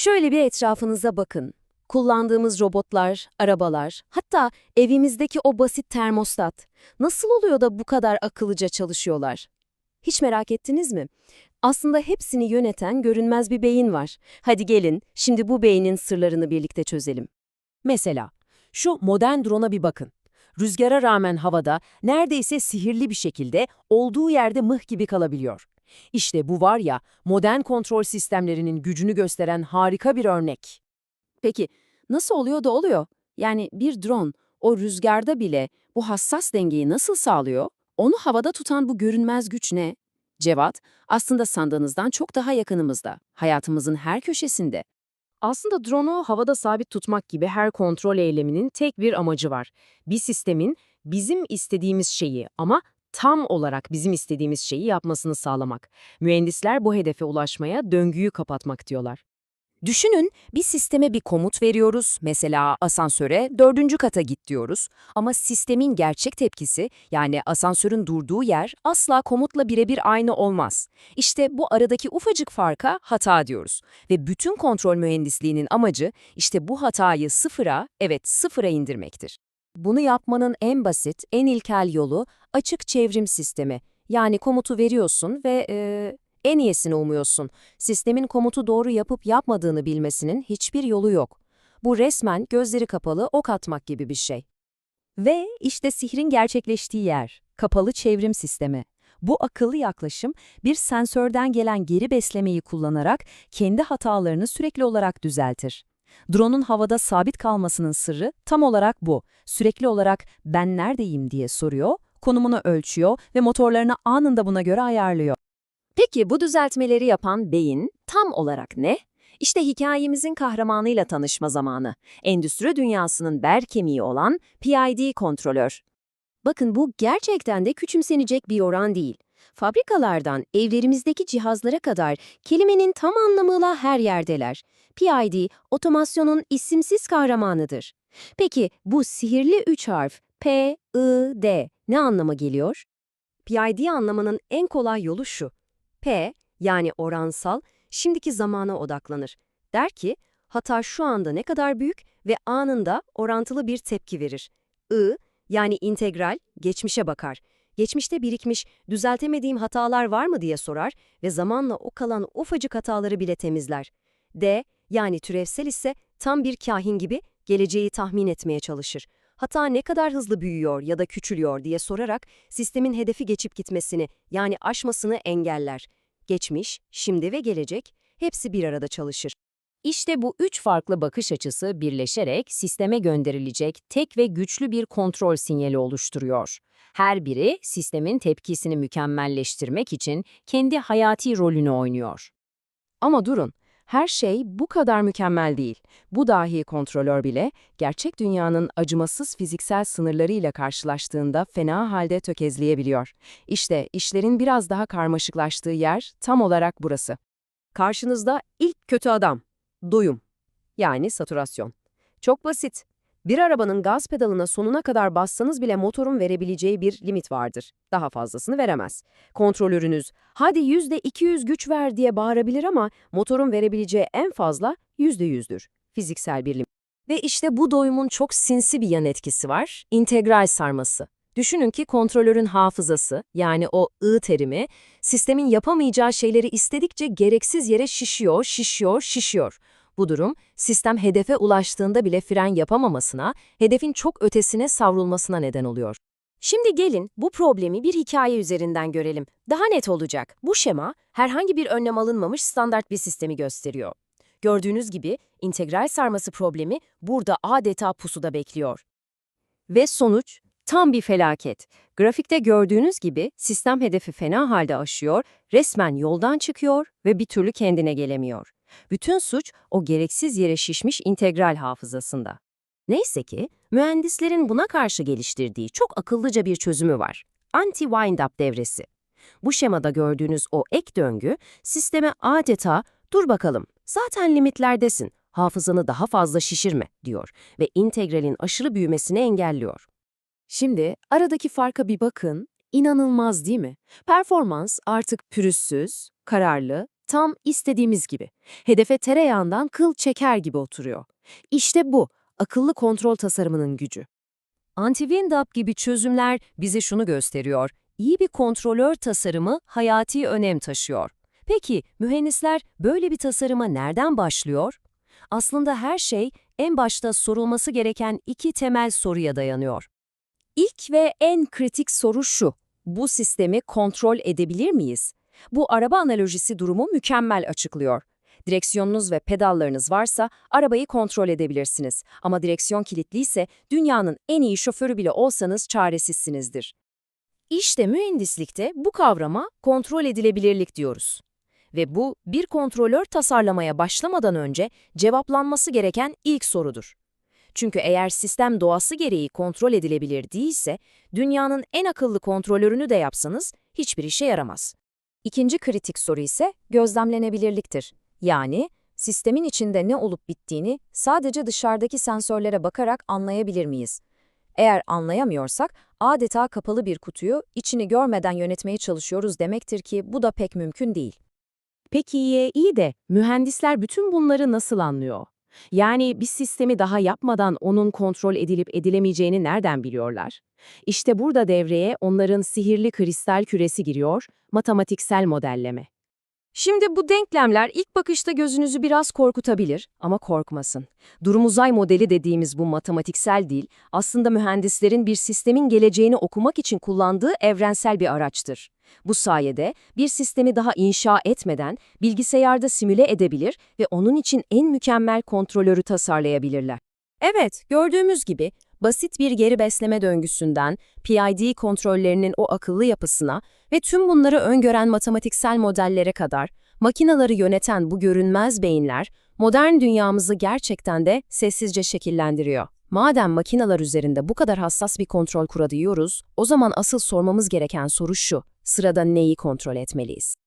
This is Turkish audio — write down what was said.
Şöyle bir etrafınıza bakın. Kullandığımız robotlar, arabalar, hatta evimizdeki o basit termostat. Nasıl oluyor da bu kadar akıllıca çalışıyorlar? Hiç merak ettiniz mi? Aslında hepsini yöneten görünmez bir beyin var. Hadi gelin, şimdi bu beynin sırlarını birlikte çözelim. Mesela şu modern drone'a bir bakın. Rüzgara rağmen havada neredeyse sihirli bir şekilde olduğu yerde mıh gibi kalabiliyor. İşte bu var ya modern kontrol sistemlerinin gücünü gösteren harika bir örnek. Peki, nasıl oluyor da oluyor? Yani bir drone, o rüzgarda bile bu hassas dengeyi nasıl sağlıyor? Onu havada tutan bu görünmez güç ne? Cevat, aslında sandığınızdan çok daha yakınımızda, hayatımızın her köşesinde. Aslında drone'u havada sabit tutmak gibi her kontrol eyleminin tek bir amacı var. Bir sistemin bizim istediğimiz şeyi ama tam olarak bizim istediğimiz şeyi yapmasını sağlamak. Mühendisler bu hedefe ulaşmaya döngüyü kapatmak diyorlar. Düşünün, bir sisteme bir komut veriyoruz, mesela asansöre dördüncü kata git diyoruz. Ama sistemin gerçek tepkisi, yani asansörün durduğu yer asla komutla birebir aynı olmaz. İşte bu aradaki ufacık farka hata diyoruz. Ve bütün kontrol mühendisliğinin amacı işte bu hatayı sıfıra, evet sıfıra indirmektir. Bunu yapmanın en basit, en ilkel yolu açık çevrim sistemi. Yani komutu veriyorsun ve eee, en iyisini umuyorsun. Sistemin komutu doğru yapıp yapmadığını bilmesinin hiçbir yolu yok. Bu resmen gözleri kapalı ok atmak gibi bir şey. Ve işte sihrin gerçekleştiği yer, kapalı çevrim sistemi. Bu akıllı yaklaşım bir sensörden gelen geri beslemeyi kullanarak kendi hatalarını sürekli olarak düzeltir. Drone'un havada sabit kalmasının sırrı tam olarak bu. Sürekli olarak ben neredeyim diye soruyor, konumunu ölçüyor ve motorlarını anında buna göre ayarlıyor. Peki bu düzeltmeleri yapan beyin tam olarak ne? İşte hikayemizin kahramanıyla tanışma zamanı. Endüstri dünyasının bel kemiği olan PID kontrolör. Bakın bu gerçekten de küçümsenecek bir oran değil. Fabrikalardan evlerimizdeki cihazlara kadar kelimenin tam anlamıyla her yerdeler. PID, otomasyonun isimsiz kahramanıdır. Peki bu sihirli üç harf P, I, D ne anlama geliyor? PID anlamanın en kolay yolu şu. P yani oransal şimdiki zamana odaklanır. Der ki hata şu anda ne kadar büyük ve anında orantılı bir tepki verir. I yani integral geçmişe bakar. Geçmişte birikmiş düzeltemediğim hatalar var mı diye sorar ve zamanla o kalan ufacık hataları bile temizler. D yani türevsel ise tam bir kahin gibi geleceği tahmin etmeye çalışır. Hata ne kadar hızlı büyüyor ya da küçülüyor diye sorarak sistemin hedefi geçip gitmesini yani aşmasını engeller. Geçmiş, şimdi ve gelecek hepsi bir arada çalışır. İşte bu üç farklı bakış açısı birleşerek sisteme gönderilecek tek ve güçlü bir kontrol sinyali oluşturuyor. Her biri sistemin tepkisini mükemmelleştirmek için kendi hayati rolünü oynuyor. Ama durun, her şey bu kadar mükemmel değil. Bu dahi kontrolör bile gerçek dünyanın acımasız fiziksel sınırlarıyla karşılaştığında fena halde tökezleyebiliyor. İşte işlerin biraz daha karmaşıklaştığı yer tam olarak burası. Karşınızda ilk kötü adam, doyum. Yani saturasyon. Çok basit. Bir arabanın gaz pedalına sonuna kadar bassanız bile motorun verebileceği bir limit vardır. Daha fazlasını veremez. Kontrolörünüz, hadi %200 güç ver diye bağırabilir ama motorun verebileceği en fazla %100'dür. Fiziksel bir limit. Ve işte bu doyumun çok sinsi bir yan etkisi var, integral sarması. Düşünün ki kontrolörün hafızası, yani o I terimi, sistemin yapamayacağı şeyleri istedikçe gereksiz yere şişiyor, şişiyor, şişiyor. Bu durum, sistem hedefe ulaştığında bile fren yapamamasına, hedefin çok ötesine savrulmasına neden oluyor. Şimdi gelin bu problemi bir hikaye üzerinden görelim. Daha net olacak. Bu şema, herhangi bir önlem alınmamış standart bir sistemi gösteriyor. Gördüğünüz gibi integral sarması problemi burada adeta pusuda bekliyor. Ve sonuç tam bir felaket. Grafikte gördüğünüz gibi sistem hedefi fena halde aşıyor, resmen yoldan çıkıyor ve bir türlü kendine gelemiyor. Bütün suç o gereksiz yere şişmiş integral hafızasında. Neyse ki mühendislerin buna karşı geliştirdiği çok akıllıca bir çözümü var. Anti-wind-up devresi. Bu şemada gördüğünüz o ek döngü sisteme adeta ''dur bakalım, zaten limitlerdesin, hafızanı daha fazla şişirme'' diyor ve integralin aşırı büyümesini engelliyor. Şimdi aradaki farka bir bakın, inanılmaz değil mi? Performans artık pürüzsüz, kararlı, Tam istediğimiz gibi. Hedefe tereyağından kıl çeker gibi oturuyor. İşte bu, akıllı kontrol tasarımının gücü. Anti-Windup gibi çözümler bize şunu gösteriyor. İyi bir kontrolör tasarımı hayati önem taşıyor. Peki mühendisler böyle bir tasarıma nereden başlıyor? Aslında her şey en başta sorulması gereken iki temel soruya dayanıyor. İlk ve en kritik soru şu. Bu sistemi kontrol edebilir miyiz? Bu araba analojisi durumu mükemmel açıklıyor. Direksiyonunuz ve pedallarınız varsa arabayı kontrol edebilirsiniz. Ama direksiyon kilitliyse dünyanın en iyi şoförü bile olsanız çaresizsinizdir. İşte mühendislikte bu kavrama kontrol edilebilirlik diyoruz. Ve bu bir kontrolör tasarlamaya başlamadan önce cevaplanması gereken ilk sorudur. Çünkü eğer sistem doğası gereği kontrol edilebilir değilse, dünyanın en akıllı kontrolörünü de yapsanız hiçbir işe yaramaz. İkinci kritik soru ise gözlemlenebilirliktir. Yani sistemin içinde ne olup bittiğini sadece dışarıdaki sensörlere bakarak anlayabilir miyiz? Eğer anlayamıyorsak adeta kapalı bir kutuyu içini görmeden yönetmeye çalışıyoruz demektir ki bu da pek mümkün değil. Peki iyi, iyi de mühendisler bütün bunları nasıl anlıyor? Yani bir sistemi daha yapmadan onun kontrol edilip edilemeyeceğini nereden biliyorlar? İşte burada devreye onların sihirli kristal küresi giriyor, matematiksel modelleme. Şimdi bu denklemler ilk bakışta gözünüzü biraz korkutabilir ama korkmasın. Durum uzay modeli dediğimiz bu matematiksel dil aslında mühendislerin bir sistemin geleceğini okumak için kullandığı evrensel bir araçtır. Bu sayede bir sistemi daha inşa etmeden bilgisayarda simüle edebilir ve onun için en mükemmel kontrolörü tasarlayabilirler. Evet, gördüğümüz gibi basit bir geri besleme döngüsünden PID kontrollerinin o akıllı yapısına ve tüm bunları öngören matematiksel modellere kadar makinaları yöneten bu görünmez beyinler modern dünyamızı gerçekten de sessizce şekillendiriyor. Madem makinalar üzerinde bu kadar hassas bir kontrol kurabiliyoruz, o zaman asıl sormamız gereken soru şu, sırada neyi kontrol etmeliyiz?